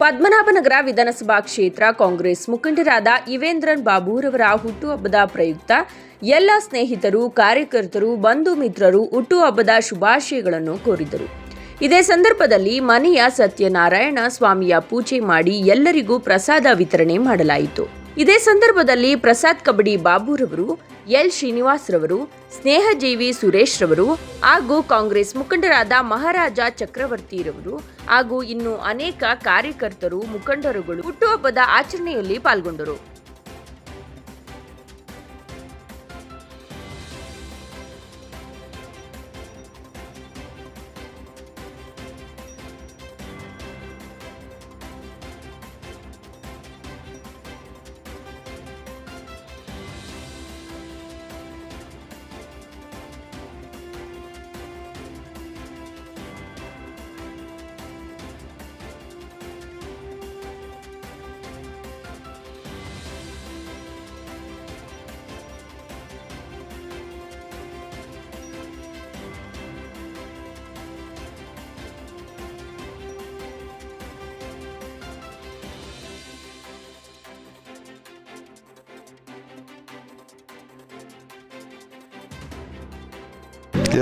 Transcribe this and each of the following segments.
ಪದ್ಮನಾಭನಗರ ವಿಧಾನಸಭಾ ಕ್ಷೇತ್ರ ಕಾಂಗ್ರೆಸ್ ಮುಖಂಡರಾದ ಇವೇಂದ್ರನ್ ಬಾಬುರವರ ಹುಟ್ಟುಹಬ್ಬದ ಪ್ರಯುಕ್ತ ಎಲ್ಲ ಸ್ನೇಹಿತರು, ಕಾರ್ಯಕರ್ತರು, ಬಂಧು ಮಿತ್ರರು ಹುಟ್ಟುಹಬ್ಬದ ಶುಭಾಶಯಗಳನ್ನು ಕೋರಿದರು. ಇದೇ ಸಂದರ್ಭದಲ್ಲಿ ಮನೆಯ ಸತ್ಯನಾರಾಯಣ ಸ್ವಾಮಿಯ ಪೂಜೆ ಮಾಡಿ ಎಲ್ಲರಿಗೂ ಪ್ರಸಾದ ವಿತರಣೆ ಮಾಡಲಾಯಿತು. ಇದೇ ಸಂದರ್ಭದಲ್ಲಿ ಪ್ರಸಾದ್ ಕಬಡ್ಡಿ ಬಾಬುರವರು ಎಲ್ ಶ್ರೀನಿವಾಸ್ ರವರು ಸ್ನೇಹಜೀವಿ ಸುರೇಶ್ ರವರು ಹಾಗೂ ಕಾಂಗ್ರೆಸ್ ಮುಖಂಡರಾದ ಮಹಾರಾಜ ಚಕ್ರವರ್ತಿರವರು ಹಾಗೂ ಇನ್ನು ಅನೇಕ ಕಾರ್ಯಕರ್ತರು, ಮುಖಂಡರುಗಳು ಹುಟ್ಟುಹಬ್ಬದ ಆಚರಣೆಯಲ್ಲಿ ಪಾಲ್ಗೊಂಡರು.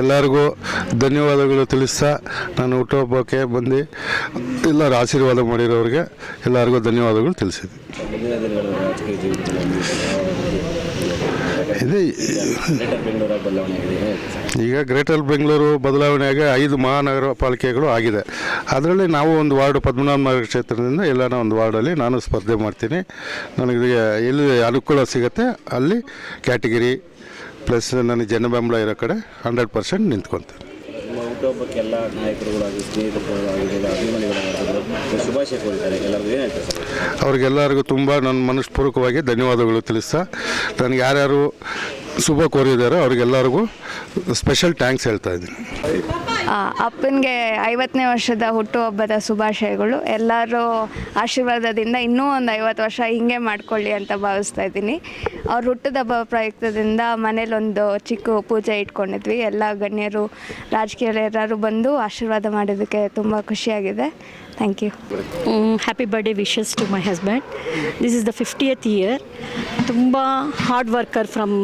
ಎಲ್ಲರಿಗೂ ಧನ್ಯವಾದಗಳು ತಿಳಿಸ್ತಾ ನಾನು ಹುಟ್ಟುಹಬ್ಬಕ್ಕೆ ಬಂದು ಎಲ್ಲರ ಆಶೀರ್ವಾದ ಮಾಡಿರೋರಿಗೆ ಎಲ್ಲರಿಗೂ ಧನ್ಯವಾದಗಳು ತಿಳಿಸಿದೆ ಇದೆ? ಈಗ ಗ್ರೇಟರ್ ಬೆಂಗಳೂರು ಬದಲಾವಣೆಯಾಗಿ ಐದು ಮಹಾನಗರ ಪಾಲಿಕೆಗಳು ಆಗಿದೆ. ಅದರಲ್ಲಿ ನಾವು ಒಂದು ವಾರ್ಡು ಪದ್ಮನಾಭ ನಗರ ಕ್ಷೇತ್ರದಿಂದ ಎಲ್ಲನ ಒಂದು ವಾರ್ಡಲ್ಲಿ ನಾನು ಸ್ಪರ್ಧೆ ಮಾಡ್ತೀನಿ. ನನಗೆ ಎಲ್ಲಿ ಅನುಕೂಲ ಸಿಗುತ್ತೆ ಅಲ್ಲಿ ಕ್ಯಾಟಗಿರಿ ಪ್ಲಸ್ ನನ್ನ ಜನಬೆಂಬಲ ಇರೋ ಕಡೆ ಹಂಡ್ರೆಡ್ ಪರ್ಸೆಂಟ್ ನಿಂತ್ಕೊತೀನಿ ಹುಟ್ಟುಹಬ್ಬಕ್ಕೆ ಎಲ್ಲ ನಾಯಕರುಗಳಾಗಿ ಸ್ನೇಹಿತರುಗಳು ಆಗಿರ್ಬೋದು ಶುಭಾಶಯ ಕೋರಿದ್ದಾರೆ. ಎಲ್ಲರಿಗೂ ಏನು ಹೇಳ್ತಾರೆ ಸರ್? ಅವ್ರಿಗೆಲ್ಲರಿಗೂ ತುಂಬ ನನ್ನ ಮನಸ್ಪೂರ್ವಕವಾಗಿ ಧನ್ಯವಾದಗಳು ತಿಳಿಸ್ತಾ ನನಗೆ ಯಾರ್ಯಾರು ಶುಭ ಕೋರಿದ್ದಾರೋ ಅವ್ರಿಗೆಲ್ಲರಿಗೂ ಸ್ಪೆಷಲ್ ಟ್ಯಾಂಕ್ಸ್ ಹೇಳ್ತಾ ಇದ್ದೀನಿ. ಅಪ್ಪನಿಗೆ ಐವತ್ತನೇ ವರ್ಷದ ಹುಟ್ಟುಹಬ್ಬದ ಶುಭಾಶಯಗಳು. ಎಲ್ಲರೂ ಆಶೀರ್ವಾದದಿಂದ ಇನ್ನೂ ಒಂದು ಐವತ್ತು ವರ್ಷ ಹಿಂಗೆ ಮಾಡ್ಕೊಳ್ಳಿ ಅಂತ ಭಾವಿಸ್ತಾ ಇದ್ದೀನಿ. ಅವ್ರ ಹುಟ್ಟುಹಬ್ಬ ಪ್ರಯುಕ್ತದಿಂದ ಮನೇಲೊಂದು ಚಿಕ್ಕ ಪೂಜೆ ಇಟ್ಕೊಂಡಿದ್ವಿ. ಎಲ್ಲ ಗಣ್ಯರು, ರಾಜಕೀಯರು ಬಂದು ಆಶೀರ್ವಾದ ಮಾಡೋದಕ್ಕೆ ತುಂಬ ಖುಷಿಯಾಗಿದೆ. Thank you happy birthday wishes to my husband this is the fiftieth year ತುಂಬ ಹಾರ್ಡ್ ವರ್ಕರ್ ಫ್ರಮ್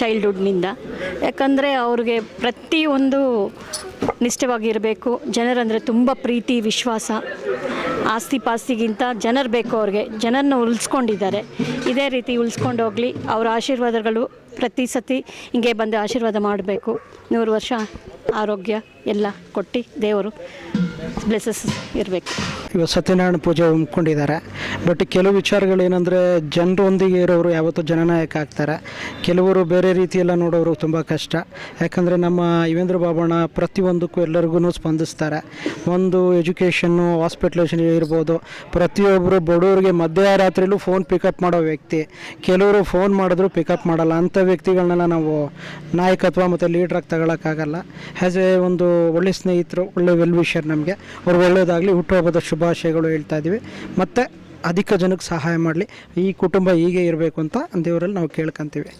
ಚೈಲ್ಡ್ಹುಡ್ನಿಂದ ಯಾಕಂದರೆ ಅವ್ರಿಗೆ ಪ್ರತಿಯೊಂದು ನಿಷ್ಠವಾಗಿರಬೇಕು. ಜನರಂದರೆ ತುಂಬ ಪ್ರೀತಿ, ವಿಶ್ವಾಸ. ಆಸ್ತಿ ಪಾಸ್ತಿಗಿಂತ ಜನರು ಬೇಕು ಅವ್ರಿಗೆ. ಜನರನ್ನ ಉಳಿಸ್ಕೊಂಡಿದ್ದಾರೆ. ಇದೇ ರೀತಿ ಉಳಿಸ್ಕೊಂಡು ಹೋಗಲಿ. ಅವರ ಆಶೀರ್ವಾದಗಳು ಪ್ರತಿ ಸತಿ ಹಿಂಗೆ ಬಂದು ಆಶೀರ್ವಾದ ಮಾಡಬೇಕು. ನೂರು ವರ್ಷ ಆರೋಗ್ಯ ಎಲ್ಲ ಕೊಟ್ಟು ದೇವರು ಬ್ಲೆಸಸ್ ಇರಬೇಕು. ಇವಾಗ ಸತ್ಯನಾರಾಯಣ ಪೂಜೆ ಹಮ್ಮಿಕೊಂಡಿದ್ದಾರೆ. ಬಟ್ ಕೆಲವು ವಿಚಾರಗಳು ಏನಂದರೆ ಜನರೊಂದಿಗೆ ಇರೋರು ಯಾವತ್ತೂ ಜನನಾಯಕ ಆಗ್ತಾರೆ. ಕೆಲವರು ಬೇರೆ ರೀತಿಯೆಲ್ಲ ನೋಡೋರು ತುಂಬ ಕಷ್ಟ. ಯಾಕಂದರೆ ನಮ್ಮ ಯುವೇಂದ್ರ ಬಾಬಣ್ಣ ಪ್ರತಿಯೊಂದಕ್ಕೂ ಎಲ್ಲರಿಗೂ ಸ್ಪಂದಿಸ್ತಾರೆ. ಒಂದು ಎಜುಕೇಷನ್ನು ಹಾಸ್ಪಿಟ್ಲೇಷನ್ ಇರ್ಬೋದು. ಪ್ರತಿಯೊಬ್ಬರು ಬಡವರಿಗೆ ಮಧ್ಯರಾತ್ರಿಲೂ ಫೋನ್ ಪಿಕಪ್ ಮಾಡೋ ವ್ಯಕ್ತಿ. ಕೆಲವರು ಫೋನ್ ಮಾಡಿದ್ರು ಪಿಕಪ್ ಮಾಡಲ್ಲ. ಅಂಥ ವ್ಯಕ್ತಿಗಳನ್ನೆಲ್ಲ ನಾವು ನಾಯಕತ್ವ ಮತ್ತು ಲೀಡ್ರಾಗಿ ತಗೊಳ್ಳೋಕ್ಕಾಗಲ್ಲ ಆ್ಯಸ್ ಎ ಒಂದು ಒಳ್ಳೆ ಸ್ನೇಹಿತರು, ಒಳ್ಳೆ ವೆಲ್ ವಿಷರ್ ನಮಗೆ. ಅವ್ರು ಒಳ್ಳೆಯದಾಗಲಿ ಹುಟ್ಟುಹಬ್ಬದ ಶುಭಾಶಯಗಳು ಹೇಳ್ತಾ ಇದ್ದೀವಿ. ಮತ್ತು ಅಧಿಕ ಜನಕ್ಕೆ ಸಹಾಯ ಮಾಡಲಿ. ಈ ಕುಟುಂಬ ಹೀಗೆ ಇರಬೇಕು ಅಂತ ದೇವರಲ್ಲಿ ನಾವು ಕೇಳ್ಕೊಂತೀವಿ.